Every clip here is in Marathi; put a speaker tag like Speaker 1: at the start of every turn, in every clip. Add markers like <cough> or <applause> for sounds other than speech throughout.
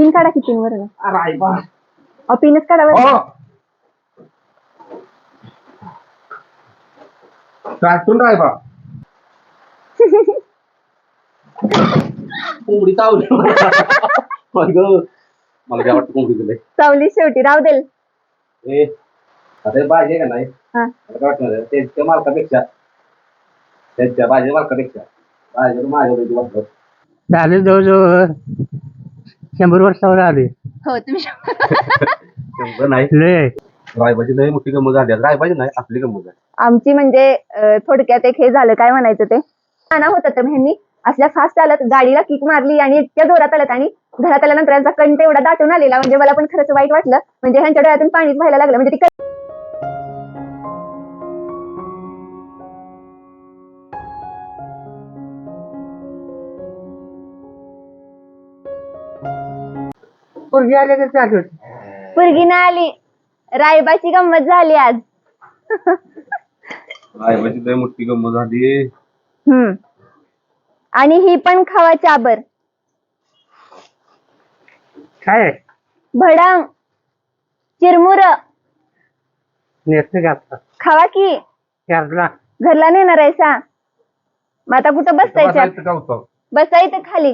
Speaker 1: पिन काढा की पिन वरून?
Speaker 2: अरे बा
Speaker 1: अहो पिनच काढा बरं.
Speaker 2: कार्टून राय बा कोंबडी चावली. अगं, मला काय वाटतं कोंबडी दिलंय.
Speaker 1: चावली शेवटी. राव देल
Speaker 2: ए आता भाजी आहे का नाही?
Speaker 1: हा.
Speaker 2: मला काय वाटणार त्यांच्या मालकापेक्षा. त्यांच्या भाजी मालकापेक्षा. भाजी माझ्या
Speaker 3: झाले जवळजवळ. शंभर वर्षावर आले
Speaker 1: हो तुम्ही
Speaker 2: शंभर नाही.
Speaker 3: लय
Speaker 2: रायबाची लय मोठी गंमत झाली आहे. रायबाची नाही आपली गंमत आहे
Speaker 1: आमची म्हणजे अं, थोडक्यात एक हे झालं काय म्हणायचं ते? आणा होतं तर ह्यांनी असल्या फास्ट आलं गाडीला किक मारली आणि इतक्या जोरात आलं आणि घरात आल्यानंतर यांचा कंठ एवढा दाटून आलेला म्हणजे मला पण खरंच वाईट वाटलं. म्हणजे ह्यांच्या डोळ्यातून पाणीच व्हायला लागलं. म्हणजे ती
Speaker 3: पोरगी आले तर चालू
Speaker 1: पुरगी ना आली. रायबाची गंमत झाली आज.
Speaker 2: रायबाची लय मोठी गंमत झाली.
Speaker 1: हम्म. आणि ही पण खावा चाबर.
Speaker 3: काय? आहे?
Speaker 1: भडंग. चिरमुर.
Speaker 3: नेसलं का आता?
Speaker 1: खावा की. घरला. नेणार आहे सा मग आता कुठं
Speaker 2: बसायचं का होतं?
Speaker 1: बसा इथं खाली.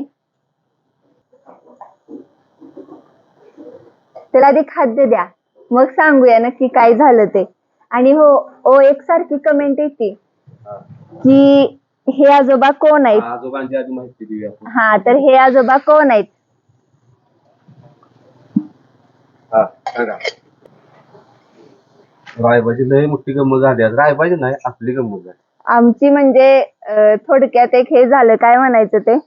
Speaker 1: त्याला आधी खाद्य द्या. मग सांगूया नक्की काय झालं ते. आणि हो ओ एक सारखी कमेंट येते. की हे आजोबा कोण आहेत?
Speaker 2: आजोबांची आधी माहिती देऊया आपण.
Speaker 1: हा तर हे आजोबा कोण आहेत?
Speaker 2: हा सांगा रायबाची लय मोठी गंमत झाली. रायबाची नाही आपली गंमत
Speaker 1: आमची म्हणजे अं, थोडक्यात एक हे झालं. काय म्हणायचं ते?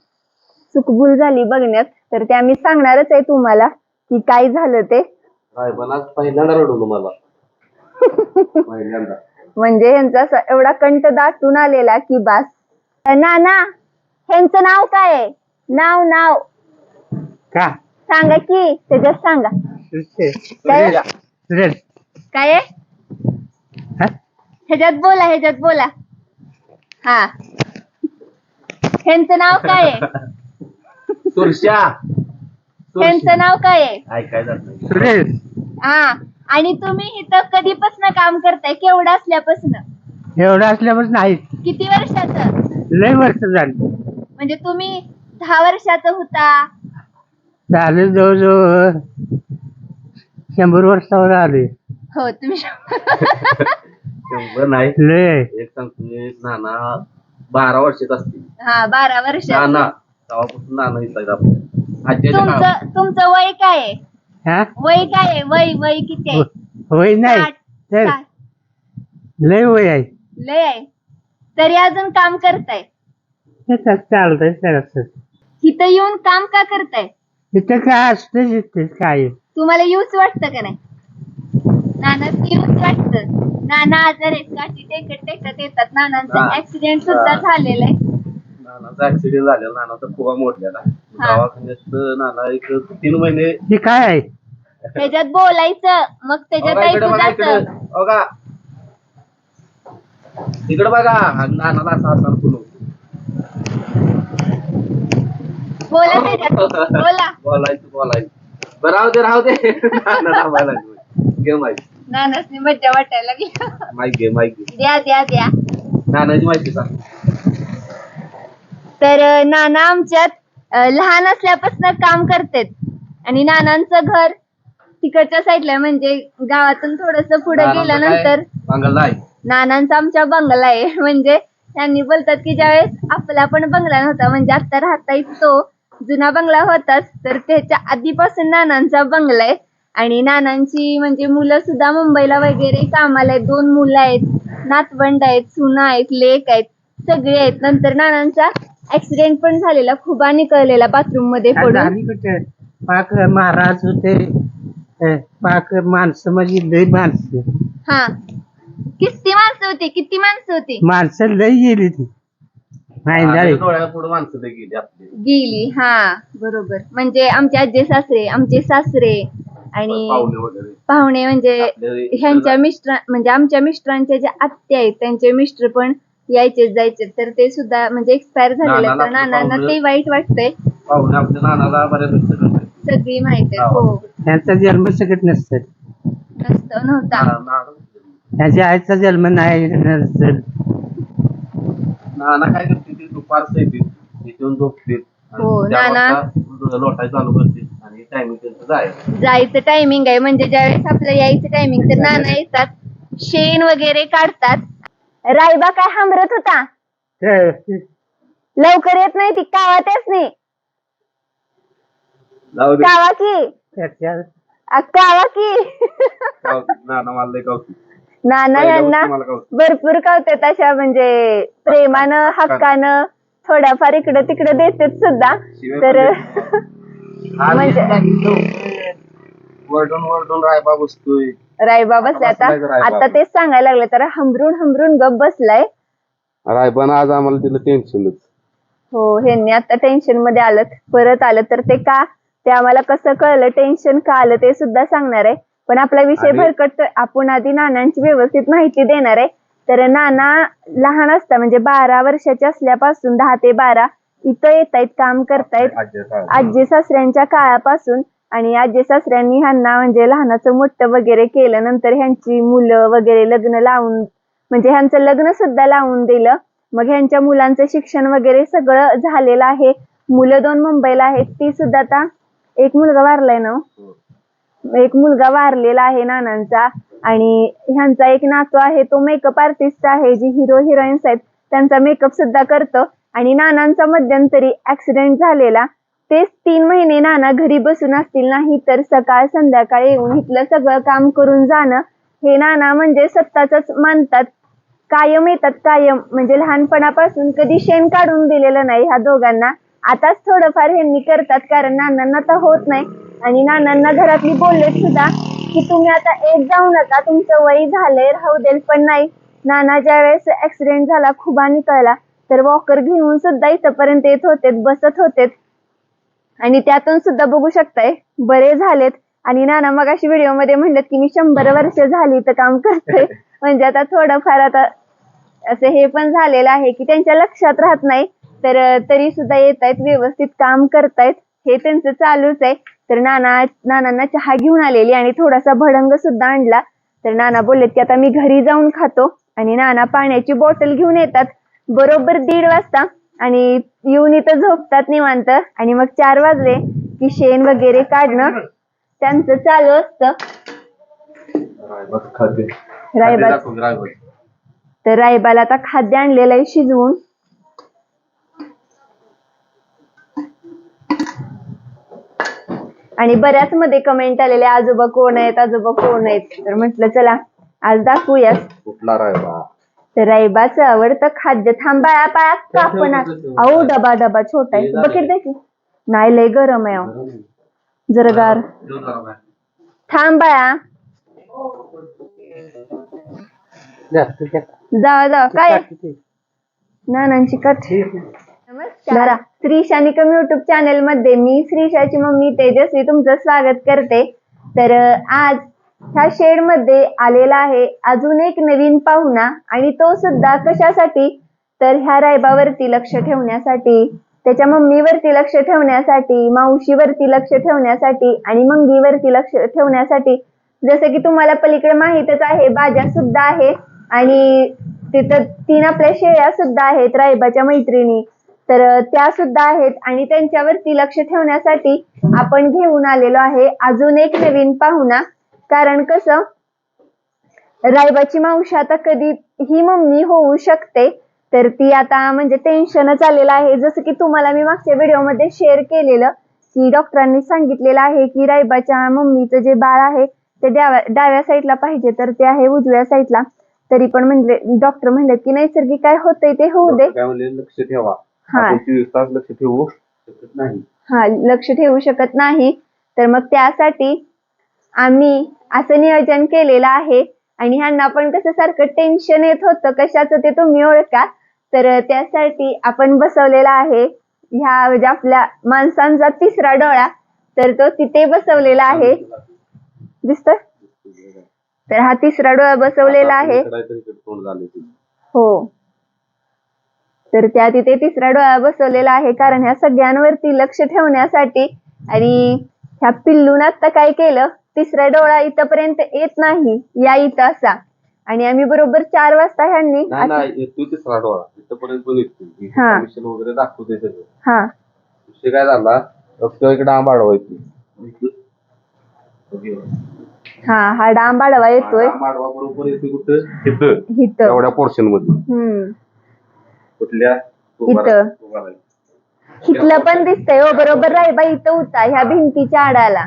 Speaker 1: चुकभूल झाली बघण्यात. तर ते आम्ही सांगणारच आहे तुम्हाला. की काय झालं ते?
Speaker 2: रायबाला आज पहिल्यांदा रडवलं मला. <laughs> पहिल्यांदा.
Speaker 1: म्हणजे ह्यांचा असा एवढा कंठ दाटून आलेला की बास. नाना ह्यांचं नाव काय आहे? नाव नाव.
Speaker 3: का?
Speaker 1: सांगा की त्याच्यात सांगा. काय?
Speaker 3: सुरेश.
Speaker 1: काय आहे?
Speaker 3: हा?
Speaker 1: ह्याच्यात बोला ह्याच्यात बोला. हा. ह्यांचं नाव काय आहे?
Speaker 2: सुरशा
Speaker 1: ह्यांचं नाव काय आहे?
Speaker 2: ऐकाय जात नाही.
Speaker 3: सुरेश.
Speaker 1: हा आणि तुम्ही इथं कधीपासून काम करताय? केवढं असल्यापासून?
Speaker 3: एवढं असल्यापासून नाही
Speaker 1: किती वर्षाचं?
Speaker 3: लय वर्ष झाली.
Speaker 1: म्हणजे तुम्ही दहा वर्षाचं होता?
Speaker 3: झाले जवळजवळ शंभर वर्षावर आले.
Speaker 1: हो तुम्ही
Speaker 2: शंभर नाही.
Speaker 3: लय.
Speaker 2: एक सांगतो नाना बारा वर्षात असतील.
Speaker 1: हा बारा वर्ष
Speaker 2: नाना. तेव्हापासून नाना आज्याच्या काळात
Speaker 1: तुमचं तुमचं वय काय आहे?
Speaker 3: हा?
Speaker 1: वय काय आहे? वय वय किती आहे?
Speaker 3: होय नाही.
Speaker 1: साठ,
Speaker 3: तर
Speaker 1: साठ.
Speaker 3: लय वय आहे.
Speaker 1: लय आहे. तरी अजून काम करताय.
Speaker 3: चालतंय? सगळं
Speaker 1: इथं येऊन काम का करताय?
Speaker 3: इथं काय असतं काय?
Speaker 1: तुम्हाला यूज वाटतं का नाही? नाना यूज वाटतं. नाना आजार आहेत. काठी टेकत टेकत येतात. नानांचा
Speaker 2: हा.
Speaker 1: ऍक्सिडेंट सुद्धा
Speaker 2: हा.
Speaker 1: झालेला आहे.
Speaker 2: नानाचा ऍक्सिडेंट झालेला नानाचा खूप मोडलेला.
Speaker 1: हा.
Speaker 2: दवाखान्यात नाना एक तीन महिने
Speaker 3: हे काय आहे?
Speaker 1: त्याच्यात बोलायचं मग त्याच्यात
Speaker 2: बघा इकडे
Speaker 1: ऐकू
Speaker 2: बघा इकडे.
Speaker 1: जातं
Speaker 2: बघा. इकडे बघा आणि नानाला असा हाताला फुलवतो
Speaker 1: बोला त्याच्यात. बोला.
Speaker 2: बोलायचं बोलायचं. बरं राहू दे राहू दे. नाना थांबायला लागलो घे माहिती.
Speaker 1: नानासनी मज्जा वाटायला लागली.
Speaker 2: माहिती घे माहिती
Speaker 1: द्या द्या द्या.
Speaker 2: नानाची माहिती सांग.
Speaker 1: तर नाना आमच्यात लहान असल्यापासून काम करतात. आणि नानांचं घर तिकडच्या साईडला आहे, म्हणजे गावातून थोडस पुढे गेल्यानंतर
Speaker 2: आहे.
Speaker 1: नानांचा आमच्या बंगला आहे. <laughs> म्हणजे त्यांनी बोलतात की ज्यावेळेस आपला पण बंगला नव्हता म्हणजे आता राहता तो जुना बंगला होताच तर त्याच्या आधीपासून नानांचा बंगला आहे. आणि नानांची म्हणजे मुलं सुद्धा मुंबईला वगैरे कामाला आहेत. दोन मुलं आहेत नातवंड आहेत सुना आहेत लेक आहेत सगळे आहेत. नंतर नानांचा ऍक्सिडेंट पण झालेला खुबा निकळलेला
Speaker 3: बाथरूममध्ये
Speaker 1: पडून.
Speaker 3: कुठे? पाक महाराज होते. अं, पाक माणसं म्हणजे लय माणसं.
Speaker 1: हा. किती माणसं होती किती माणसं होती?
Speaker 3: माणसं लय गेली ती. माहिती
Speaker 2: डोळ्या पुढे माणसं ते गेली आपली.
Speaker 1: गेली हा. बरोबर. म्हणजे आमचे आजे सासरे आमचे सासरे आणि
Speaker 2: पाहुणे वगैरे.
Speaker 1: पाहुणे म्हणजे
Speaker 2: आपले
Speaker 1: ह्यांच्या मिस्टर म्हणजे आमच्या मिस्टरांच्या ज्या आत्या आहेत त्यांचे मिस्टर पण यायचे जायचे तर ते सुद्धा म्हणजे एक्सपायर झालेले. तर
Speaker 2: आपले
Speaker 1: नानांना
Speaker 2: पाहुणे-
Speaker 1: ते वाईट वाटतंय.
Speaker 2: पाहुणे आपल्या नानाला बऱ्यापैकी सगळं माहिती.
Speaker 1: सगळी माहिती आहे. हो.
Speaker 3: त्यांचा जन्म सकट नसतं.
Speaker 1: नसतं नव्हता.
Speaker 3: त्याच्या आईचा जन्म नाही नसेल
Speaker 2: नाना काय करते? ते दुपारचं येते इथून झोपते
Speaker 1: हो, नाना-
Speaker 2: लोटाय चालू करते आणि टायमिंग त्यांचं जायचं.
Speaker 1: जायचं टायमिंग आहे. म्हणजे ज्यावेळेस आपलं यायचं टायमिंग तर नाना येतात शेण वगैरे काढतात. रायबा काय हांबरत होता? लवकर येत नाही ती कावा तेच नाही.
Speaker 2: जाऊ दे.
Speaker 1: कावा की? कावा की.
Speaker 2: नाना मला लय गावठी.
Speaker 1: नाना
Speaker 2: पहिल्या
Speaker 1: यांना
Speaker 2: गोष्टी मला गावठी.
Speaker 1: भरपूर कावतात अशा म्हणजे प्रेमानं हक्कानं थोड्याफार इकडं तिकडं देतात सुद्धा.
Speaker 2: शिवाय
Speaker 1: तर <laughs> म्हणजे-.
Speaker 2: वरडून वरडून रायबा बसतोय.
Speaker 1: रायबा बसला आता.
Speaker 2: बसलाय रायबा?
Speaker 1: आता तेच सांगायला लागले तर हमरून हमरून गप बसलाय.
Speaker 2: रायबानं आज आम्हाला दिलं टेन्शनच
Speaker 1: हो ह्यांनी आता टेन्शनमध्ये आलं परत आलं. तर ते का ते आम्हाला कसं कळलं टेन्शन का आलं ते सुद्धा सांगणार आहे. पण आपला विषय
Speaker 2: आणि-
Speaker 1: भरकटतोय आपण आधी नानांची व्यवस्थित माहिती देणार आहे. तर नाना लहान असता म्हणजे बारा वर्षाचे असल्यापासून दहा ते बारा इथं येत आहेत काम करतायत. आजी सासऱ्यांच्या काळापासून आणि आजी सासऱ्यांनी ह्यांना म्हणजे लहानाचं मोठं वगैरे केलं नंतर ह्यांची मुलं वगैरे लग्न लावून म्हणजे ह्यांचं लग्न सुद्धा लावून दिलं. मग ह्यांच्या मुलांचं शिक्षण वगैरे सगळं झालेलं आहे. मुलं दोन मुंबईला आहेत ती सुद्धा आता एक मुलगा वारलाय ना हो? एक मुलगा वारलेला आहे नानांचा. आणि ह्यांचा एक नातू आहे तो मेकअप आर्टिस्ट आहे जी हिरो हिरोईन्स आहेत. त्यांचा मेकअप सुद्धा करतो. आणि नानांचा मध्यंतरी ऍक्सिडेंट झालेला. तेच तीन महिने नाना घरी बसून असतील नाही तर सकाळ संध्याकाळ येऊन इथलं सगळं काम करून जाणं हे नाना म्हणजे सत्ताच मानतात. कायम येतात कायम. म्हणजे लहानपणापासून कधी शेण काढून दिलेलं नाही ह्या दोघांना. आताच थोडंफार ह्यांनी करतात कारण नानांना तर होत नाही. आणि नानांना घरातली बोललेत सुद्धा की तुम्ही आता एक जाऊ नका तुमचं वय झालंय राहू देल पण नाही. नाना ज्या वेळेस ऍक्सिडेंट झाला खुबानी कळला तर वॉकर घेऊन सुद्धा इथपर्यंत येत होते बसत होते आणि त्यातून सुद्धा बघू शकताय बरे झालेत. आणि नाना मग अशी व्हिडिओमध्ये म्हणलेत की मी शंभर वर्ष झाली तर काम करतोय. <laughs> म्हणजे आता थोडंफार आता असं हे पण झालेलं आहे की त्यांच्या लक्षात राहत नाही. तर तरी सुद्धा येत आहेत व्यवस्थित काम करतायत. हे त्यांचं चालूच आहे. तर नाना नानांना चहा घेऊन आलेली आणि थोडासा भडंग सुद्धा आणला. तर नाना बोललेत की आता मी घरी जाऊन खातो. आणि नाना पाण्याची बॉटल घेऊन येतात. बरोबर दीड वाजता. आणि येऊन इथं झोपतात निवांत. आणि मग चार वाजले की शेण वगैरे काढणं त्यांचं चालू असतं.
Speaker 2: रायबाच खाते.
Speaker 1: रायबाच. तर रायबाला आता खाद्य आणलेलं आहे शिजवून. आणि बऱ्याच मध्ये कमेंट आलेले आजोबा कोण आहेत? आजोबा कोण आहेत? तर म्हटलं चला आज दाखवूया
Speaker 2: कुठला रायबा
Speaker 1: तर रायबाचं आवडतं खाद्य थांबा पाया कापण अहो डबा डबा छोटा आहे. बकेट दे की. नाही लय गरम आहे अहो. जरा गार. थांब बाळा.
Speaker 3: जा, तुझ्या-
Speaker 1: जावा जावा काय? आहे? नानांची कथ नमस्कार. श्री शानिकम युट्यूब चॅनलमध्ये मी श्रीशाची मम्मी तेजस्वी तुमचं स्वागत करते. तर अं, आज ह्या शेडमध्ये आलेला आहे. अजून एक नवीन पाहुणा आणि तो सुद्धा कशासाठी? तर ह्या रायबावरती लक्ष ठेवण्यासाठी त्याच्या मम्मीवरती लक्ष ठेवण्यासाठी मावशीवरती लक्ष ठेवण्यासाठी आणि मंगीवरती लक्ष ठेवण्यासाठी. जसं की तुम्हाला पलीकडे माहितच आहे बाजा सुद्धा आहे आणि तिथं तीन आपल्या शेळ्या सुद्धा आहेत रायबाच्या मैत्रिणी. तर त्या सुद्धा आहेत आणि त्यांच्यावरती लक्ष ठेवण्यासाठी आपण घेऊन आलेलो आहे. अजून एक नवीन पाहुणा कारण कसं? रायबाची मावशी आता कधी ही मम्मी होऊ शकते तर ती आता म्हणजे टेन्शनच आलेलं आहे. जसं की तुम्हाला मी मागच्या व्हिडिओमध्ये शेअर केलेलं की डॉक्टरांनी सांगितलेलं आहे की रायबाच्या मम्मीचं जे बाळ आहे ते डाव्या डाव्या साईडला पाहिजे तर ते आहे उजव्या साईडला तरी पण म्हणजे डॉक्टर म्हणले की नैसर्गिक काय होतंय ते होऊ दे.
Speaker 2: लक्ष ठेवा.
Speaker 1: हा.
Speaker 2: तास लक्ष ठेवू शकत नाही.
Speaker 1: हा लक्ष ठेवू शकत नाही. तर मग त्यासाठी आम्ही असं नियोजन केलेलं आहे. आणि ह्यांना पण कसं सारखं टेन्शन येत होतं कशाचं ते तुम्ही ओळखा. तर त्यासाठी आपण बसवलेला आहे. ह्या म्हणजे आपल्या माणसांचा तिसरा डोळा. तर तो तिथे बसवलेला आहे. दिसतोय तर हा तिसरा डोळा बसवलेला आहे. हो. तर त्या तिथे तिसरा डोळा बसवलेला आहे. कारण ह्या सगळ्यांवरती लक्ष ठेवण्यासाठी आणि ह्या पिल्लून आता काय केलं? तिसरा डोळा इथपर्यंत येत नाही या इथं असा. आणि आम्ही बरोबर चार वाजता ह्यांनी
Speaker 2: नाही नाही येतो तिसरा डोळा. तिथपर्यंत पण येतो
Speaker 1: हा.
Speaker 2: वगैरे दाखवते सगळं.
Speaker 1: हा.
Speaker 2: विषय काय झाला? इकडे आंबा
Speaker 1: हा हा डांब आडवा येतोय.
Speaker 2: आंबा बरोबर कुठं? तिथं
Speaker 1: इथं.
Speaker 2: एवढ्या पोर्शनमध्ये.
Speaker 1: हम्म.
Speaker 2: कुठल्या?
Speaker 1: इथं. इथलं पण दिसतंय हो बरोबर रायबा इथं होता ह्या भिंतीच्या आडाला.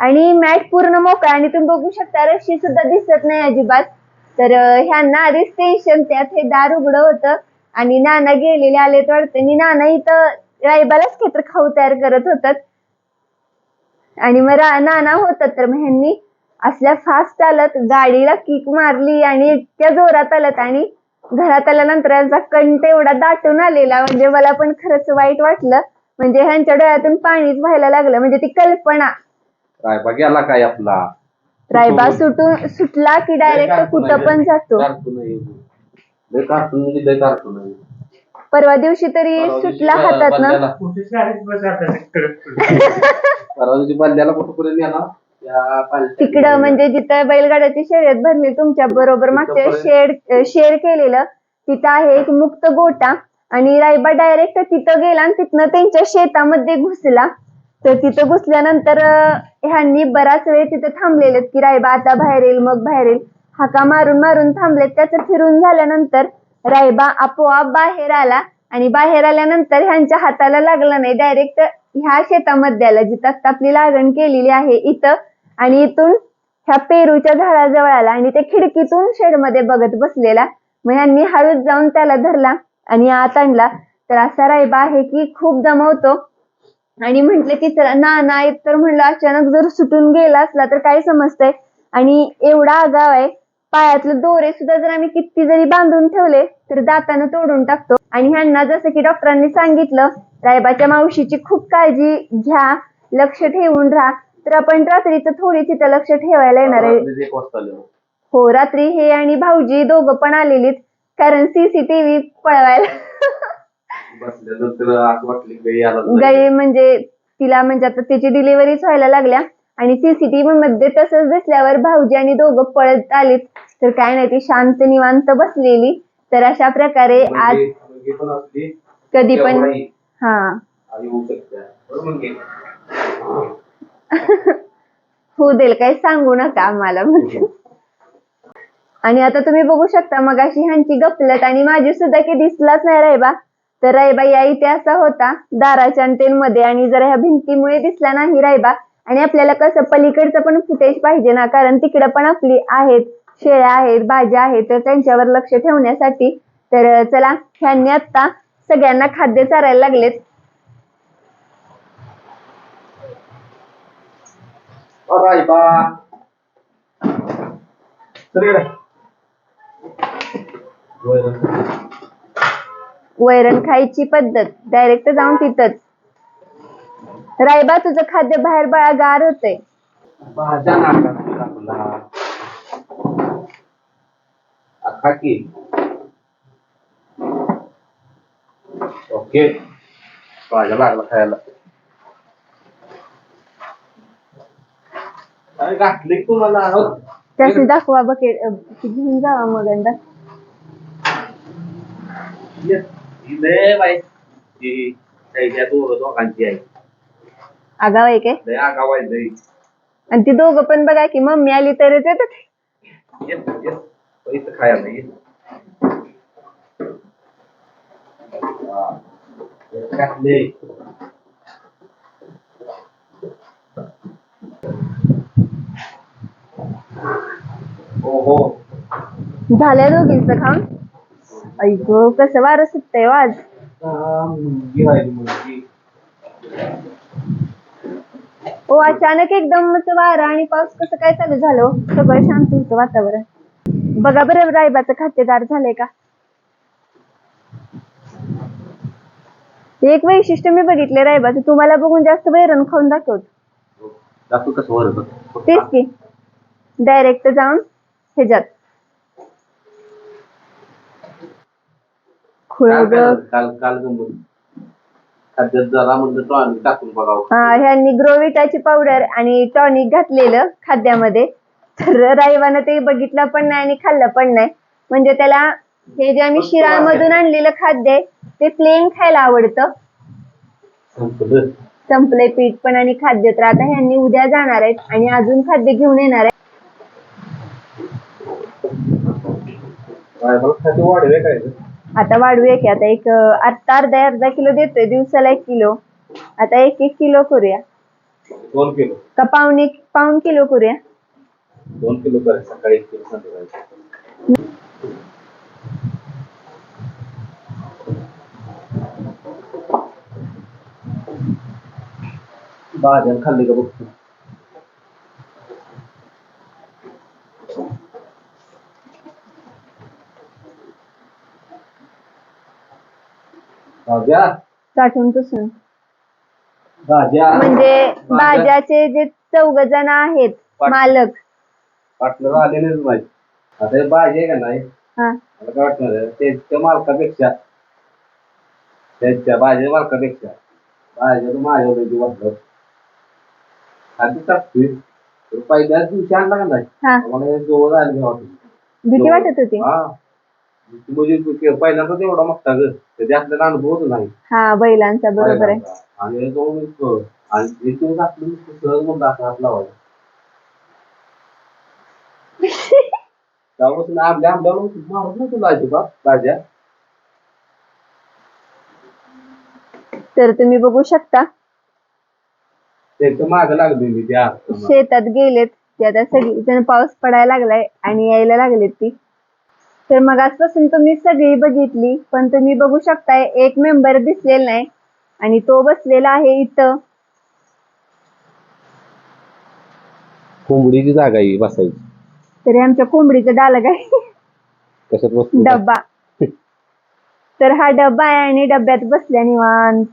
Speaker 1: आणि मॅट पूर्ण मोकळा आणि तुम्ही बघू शकता रशी सुद्धा दिसत नाही अजिबात. तर ह्यांना आधीच टेन्शन त्यात हे दार उघडं होतं आणि नाना गेलेले आले वाटतं. आणि नाना इथं रायबालाच खेत्र खाऊ तयार करत होतात. आणि मग नाना होतात तर मग ह्यांनी असल्या फास्ट आलत गाडीला किक मारली आणि इतक्या जोरात आलत आणि घरात आल्यानंतर यांचा कंठ एवढा दाटून आलेला. म्हणजे मला पण खरंच वाईट वाटलं. म्हणजे ह्यांच्या डोळ्यातून पाणीच व्हायला लागलं. म्हणजे ती कल्पना
Speaker 2: रायबा गेला काय आपला?
Speaker 1: रायबा सुटून सुटला की डायरेक्ट कुठं पण जातो.
Speaker 2: कार्टून आहे. लय कार्टून म्हणजे लय कार्टून आहे.
Speaker 1: परवा दिवशी तरी
Speaker 2: परवा दिवशी
Speaker 1: सुटला हातात ना?
Speaker 3: बस आता <laughs>
Speaker 2: परवा दिवशी बंड्याला कुठं त्या पाण्याच्या
Speaker 1: तिकडं म्हणजे जिथं बैलगाड्याची शर्यत भरली तुमच्या बरोबर मागच्या शेड शेअर केलेलं तिथं आहे एक मुक्त गोटा आणि रायबा डायरेक्ट तिथं गेला आणि तिथनं त्यांच्या शेतामध्ये घुसला. तर तिथं घुसल्यानंतर ह्यांनी बराच वेळ तिथे थांबलेले की रायबा आता बाहेर येईल मग बाहेर येईल. हाका मारून मारून थांबलेत. त्याचं फिरून झाल्यानंतर रायबा आपोआप बाहेर आला. आणि बाहेर आल्यानंतर ह्यांच्या हाताला लागला नाही. डायरेक्ट ह्या शेतामध्ये आला जिथं आता आपली लागण केलेली आहे इथं आणि इथून ह्या पेरूच्या झाडाजवळ आला आणि ते खिडकीतून शेडमध्ये बघत बसलेला. मग ह्यांनी हळूच जाऊन त्याला धरला आणि आत आणला. तर असा रायबा आहे की खूप दमवतो. आणि म्हंटल की चला ना नाही तर म्हणलं अचानक जर सुटून गेला असला तर काय समजतंय? आणि एवढा आगाव आहे पायातले दोरे सुद्धा जर आम्ही किती जरी बांधून ठेवले तर दातानं तोडून टाकतो. आणि ह्यांना जसं की डॉक्टरांनी सांगितलं रायबाच्या मावशीची खूप काळजी घ्या लक्ष ठेवून राहा. तर आपण रात्रीचं थोडी तिथं लक्ष ठेवायला येणार आहे. हो रात्री हे आणि भाऊजी दोघं पण आलेलीत कारण सीसीटीव्ही पळवायला.
Speaker 2: बसल्यानंतर वाटलं
Speaker 1: गाई म्हणजे तिला म्हणजे आता तिची डिलिव्हरीच व्हायला लागल्या आणि सीसीटीव्ही मध्ये तसंच दिसल्यावर भाऊजी आणि दोघं पळत आलीत. तर काय नाही ती शांत निवांत बसलेली. तर अशा प्रकारे आज
Speaker 2: पण असली
Speaker 1: कधी पण
Speaker 2: तेवढाही
Speaker 1: हा.
Speaker 2: आई होऊ शकते. बरोबर मुलगी? <laughs>
Speaker 1: होऊ देईल काही सांगू नका आम्हाला. म्हणजे <laughs> आणि आता तुम्ही बघू शकता मग अशी ह्यांची गपलत आणि माझी सुद्धा की दिसलाच नाही रायबा तर रायबा या इथे असा होता. दाराच्या मध्ये आणि जरा ह्या भिंतीमुळे दिसला नाही रायबा आणि आपल्याला कसं पलीकडचं पण फुटेज पाहिजे ना कारण तिकडं पण आपली आहेत शेळ्या आहेत भाज्या आहेत तर त्यांच्यावर लक्ष ठेवण्यासाठी तर चला ह्यांनी आता सगळ्यांना खाद्य चारायला लागलेत.
Speaker 2: अ, रायबा.
Speaker 1: वैरण खायची पद्धत. डायरेक्ट जाऊन तिथंच. रायबा तुझं खाद्य बाहेर बाळा गार
Speaker 2: की. ओके. लागला खायला. काय घातली तुम्हाला
Speaker 1: त्याची दाखवा बकेट घेऊन जावा मग अंदा
Speaker 2: लय बाई ती त्याच्या दोघं दोघांची आहे
Speaker 1: आगाव आहे काय
Speaker 2: लय आगाव आहे लय
Speaker 1: आणि ती दोघं पण बघा की मम्मी आली तरच येतात
Speaker 2: येस येस पैसे खायला ये हा. घातले हो हो
Speaker 1: झाल्या दोघींच खाऊन ऐक कसं वारं सुटतंय हो
Speaker 2: राहिली मुलगी
Speaker 1: ओ अचानक एकदम वारं आणि पाऊस कसं काय चालू झालं हो? सगळं शांत होतं वातावरण. बघा बरं रायबाचं खातेदार झालंय का? एक वैशिष्ट्य मी बघितले रायबाचं. तुम्हाला बघून जास्त वैरण खाऊन दाखवत.
Speaker 2: दाखव कसं वर
Speaker 1: तेच की. डायरेक्ट जाऊन ह्याच्यात. खुळ
Speaker 2: काल
Speaker 1: ग
Speaker 2: काल काल गंमत खाद्यात जरा म्हणलं तो आम्ही टाकून बघावं.
Speaker 1: अं, ह्यांनी ग्रोविटाची पावडर आणि टॉनिक घातलेलं खाद्यामध्ये. तर राईवानं ते बघितलं पण नाही आणि खाल्लं पण नाही. म्हणजे त्याला हे जे आम्ही शिराळमधून आणलेलं खाद्य आहे ते प्लेन खायला आवडतं.
Speaker 2: संपलं.
Speaker 1: संपले पीठ पण आणि खाद्य. तर आता ह्यांनी उद्या जाणार आहेत आणि अजून खाद्य घेऊन येणार आहेत.
Speaker 2: वाढवे काय?
Speaker 1: आता वाढवूया की आता एक आता अर्धा अर्धा किलो देतोय दिवसाला एक किलो. आता एक एक किलो करूया.
Speaker 2: दोन किलो.
Speaker 1: का पाऊन एक पाऊन किलो करूया?
Speaker 2: दोन किलो करायचं सकाळी एक किलो संध्याकाळी भाज्या खाल्ली का बघतो भाज्या?
Speaker 1: साठवून पुसून
Speaker 2: भाज्या.
Speaker 1: म्हणजे
Speaker 2: भाज्या.
Speaker 1: भाज्याचे जे चौघ जण आहेत
Speaker 2: पाट-
Speaker 1: मालक.
Speaker 2: पार्टनर आलेलेच नाही आता हे भाजी आहे का नाही?
Speaker 1: हा.
Speaker 2: मला काय वाटणार आहे, त्यांच्या मालकापेक्षा. त्यांच्या भाज्या मालकापेक्षा. भाज्या तर माझ्या वेळी वाटलं आधी टाकतोय तर पहिल्याच दिवशी आणला का नाही?
Speaker 1: हा.
Speaker 2: मला हे जवळ आले
Speaker 1: भीती वाटत होती.
Speaker 2: हा. म्हणजे ते पहिल्यांदाच एवढा मोठा ग. त्याचे आपल्याला अनुभवच नाही.
Speaker 1: हा बैलांचा बरोबर आहे.
Speaker 2: पहिल्यांदा. आणि इतकं- आणि एक दिवस आपलं नुसतं सहज असं हात त्यापासून आंब्या आंब्याला मारत नाही तुला अजिबात
Speaker 1: तर तुम्ही बघू शकता.
Speaker 2: त्यांच्या माग लागली मी त्या
Speaker 1: शेतात गेलेत. की आता सगळी जण पाऊस पडायला लागलाय आणि यायला लागलेत ती. तर मग आजपासून तुम्ही सगळी बघितली पण तुम्ही बघू शकताय एक मेंबर दिसलेला नाही आणि तो बसलेला आहे इथं.
Speaker 2: कोंबडीची जागा आहे बसायची.
Speaker 1: तरी आमच्या कोंबडीचं डालग आहे.
Speaker 2: कशात बसतो?
Speaker 1: डब्बा. तर हा डब्बा आहे आणि डब्यात बसल्या निवांत.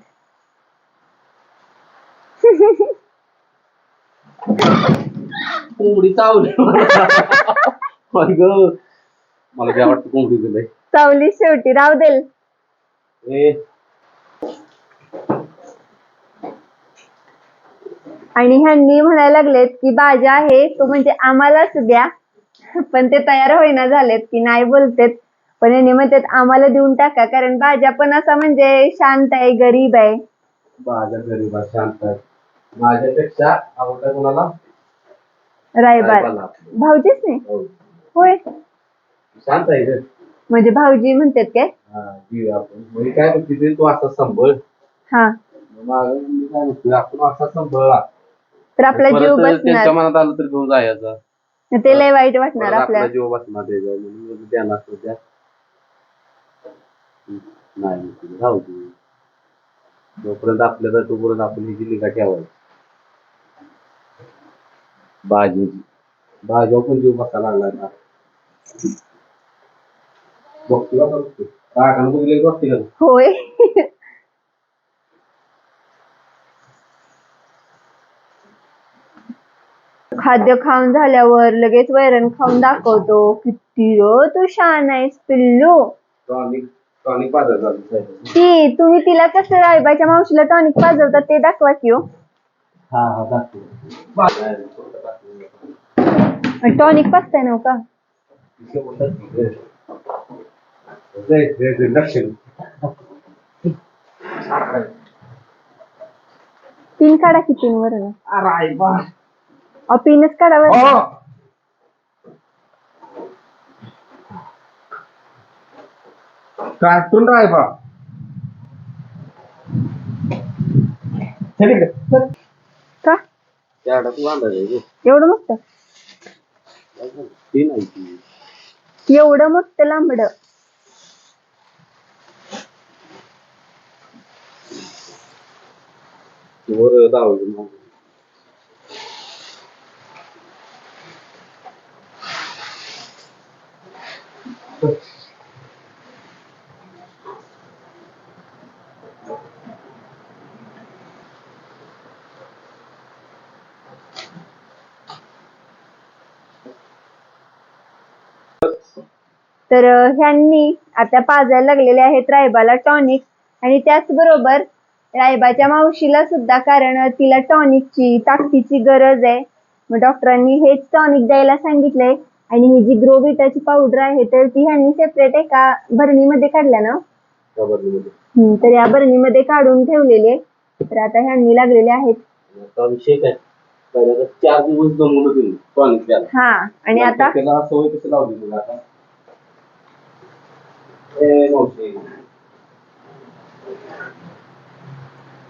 Speaker 2: कोंबडी चावली. <laughs> मला काय वाटतं कोंबडी दिलंय
Speaker 1: चावली शेवटी राव देल
Speaker 2: ए.
Speaker 1: आणि ह्यांनी म्हणायला लागलेत की बाजा आहे तो म्हणजे आम्हालाच द्या. पण ते तयार होईना झालेत की नाही बोलतेत. पण यांनी म्हणतात आम्हाला देऊन टाका कारण बाजा पण असा म्हणजे शांत आहे गरीब आहे.
Speaker 2: माझ्या गरीबा शांत आहे. माझ्यापेक्षा आवडता कोणाला?
Speaker 1: रायबार.
Speaker 2: रायबाला.
Speaker 1: भाऊजीच नाही?
Speaker 2: हो.
Speaker 1: होय.
Speaker 2: शांत आहे ग
Speaker 1: म्हणजे भाऊजी म्हणतात काय?
Speaker 2: हा जीव आपण. म्हणजे काय म्हणते ते? तू असा संभळ.
Speaker 1: हा.
Speaker 2: मी काय म्हणते? आपण असा संभळला
Speaker 1: तर आपला जीव
Speaker 2: परत त्यांच्या
Speaker 1: बसणार
Speaker 2: मनात आलं तर घेऊन जायचं
Speaker 1: ते लय वाईट वाटणार
Speaker 2: परत
Speaker 1: आपल्या.
Speaker 2: आपला जीव बसणार त्याच्यावर म्हणून म्हणजे हम्म, नाही म्हणते, राहू दे. जोपर्यंत आपल्याला तोपर्यंत आपण ही निगा ठेवायची. भाजीची भाज्यावर पण जीव बसायला लागला आता. बघतो का बघतो रागानं बघितलं की बघते का
Speaker 1: होय. खाद्य खाऊन झाल्यावर लगेच वैरण खाऊन दाखवतो. किती रो तू छान आहेस पिल्लू.
Speaker 2: टॉनिक टॉनिक पाजर झालं साहेब.
Speaker 1: ती तुम्ही तिला कसं रायबाच्या मावशीला टॉनिक पाजवता ते दाखवा की हो.
Speaker 2: हा हा
Speaker 1: टॉनिक पाजताय नव का?
Speaker 2: लक्ष
Speaker 1: पिन काढा की पिन वरून
Speaker 2: अरे बा
Speaker 1: अहो पिनच काढा.
Speaker 2: कार्टून राय बा
Speaker 1: का
Speaker 2: बांधायचं
Speaker 1: एवढं मोठं एवढं मोठं लांबड
Speaker 2: वर
Speaker 1: तर ह्यांनी आता पाजायला लागलेले आहेत रायबाला टॉनिक. आणि त्याचबरोबर रायबाच्या मावशीला सुद्धा कारण तिला टॉनिकची ताकदीची गरज आहे. मग डॉक्टरांनी हेच टॉनिक द्यायला सांगितलंय. आणि ही जी ग्रोविटाची पावडर आहे तर ती ह्यांनी सेपरेट एका भरणीमध्ये काढल्या ना? हम्म, तर या बरणीमध्ये काढून ठेवलेले. तर आता ह्यांनी लागलेले आहेत.
Speaker 2: आता विषय काय? पहिल्यांदा चार दिवस जमवलं तुम्ही टॉनिक त्याला
Speaker 1: हा आणि आता?
Speaker 2: त्याला सवय कशी लावली तुला आता? ए मावशी.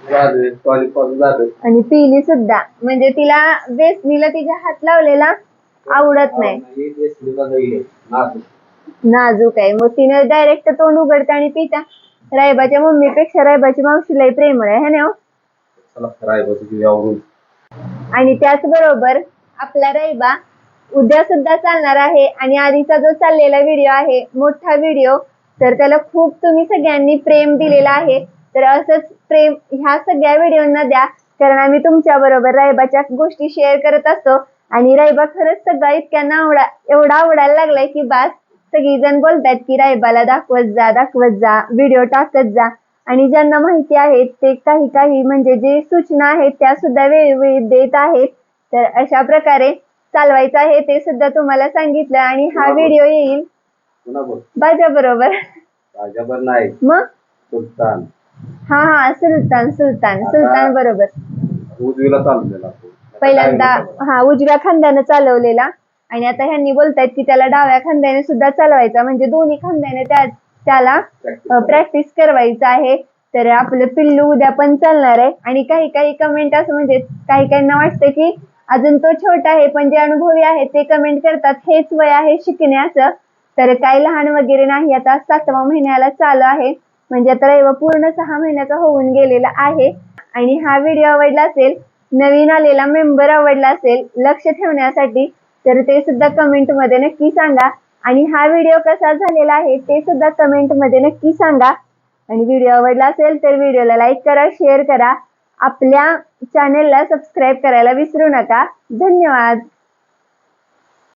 Speaker 2: झालं झालं
Speaker 1: आणि पिली सुद्धा. म्हणजे तिला बेसनीला तिच्या हात लावलेला आवडत नाही.
Speaker 2: हे नाच
Speaker 1: नाजूक. आहे. मग तिने डायरेक्ट तोंड उघडते आणि पिता रायबाच्या मम्मीपेक्षा रायबाची मावशीलाही प्रेमळ आहे है ना हो?
Speaker 2: चला रायबाचं तुझ्या आवरून.
Speaker 1: आणि त्याचबरोबर आपला रायबा उद्या सुद्धा चालणार आहे आणि आधीचा जो चाललेला व्हिडिओ आहे मोठा व्हिडिओ तर त्याला खूप तुम्ही सगळ्यांनी प्रेम दिलेलं आहे. तर असंच प्रेम ह्या सगळ्या व्हिडिओंना द्या कारण आम्ही तुमच्या बरोबर रायबाच्या गोष्टी शेअर करत असतो. आणि रायबा खरंच सगळा इतक्यांना आवडा एवढा आवडायला लागलाय की बास सगळीजण बोलतात की रायबाला दाखवत जा दाखवत जा व्हिडिओ टाकत जा. आणि ज्यांना माहिती आहे ते काही काही म्हणजे जे सूचना आहेत त्या सुद्धा वेळोवेळी देत आहेत. तर अशा प्रकारे चालवायचं आहे ते सुद्धा तुम्हाला सांगितलं आणि हा व्हिडिओ येईल. माझ्या बरोबर
Speaker 2: नाही.
Speaker 1: मग?
Speaker 2: सुलतान.
Speaker 1: हा हा सुलतान सुलतान सुलतान बरोबर.
Speaker 2: उजवीला चाललेला तो.
Speaker 1: पहिल्यांदा हा उजव्या खांद्यानं चालवलेला. आणि आता ह्यांनी बोलतायत की त्याला डाव्या खांद्याने सुद्धा चालवायचा म्हणजे दोन्ही खांद्याने त्या त्याला. प्रॅक्टिस करायचं आहे. तर आपलं पिल्लू उद्या पण चालणार आहे. आणि काही काही कमेंट असं म्हणजे काही काहींना वाटतं की अजून तो छोटा आहे पण जे अनुभवी आहेत ते कमेंट करतात. हेच वय आहे शिकण्याचं. तर काही लहान वगैरे नाही. आता सातवा महिन्याला चालू आहे. म्हणजे आता रविवार पूर्ण सहा महिन्याचा होऊन गेलेला आहे. आणि हा व्हिडिओ आवडला असेल नवीन आलेला मेंबर आवडला असेल लक्ष ठेवण्यासाठी तर ते सुद्धा कमेंटमध्ये नक्की सांगा. आणि हा व्हिडिओ कसा झालेला आहे ते सुद्धा कमेंटमध्ये नक्की सांगा. आणि व्हिडिओ आवडला असेल तर व्हिडिओला लाईक करा शेअर करा. आपल्या चॅनेलला सबस्क्राईब करायला विसरू नका. धन्यवाद.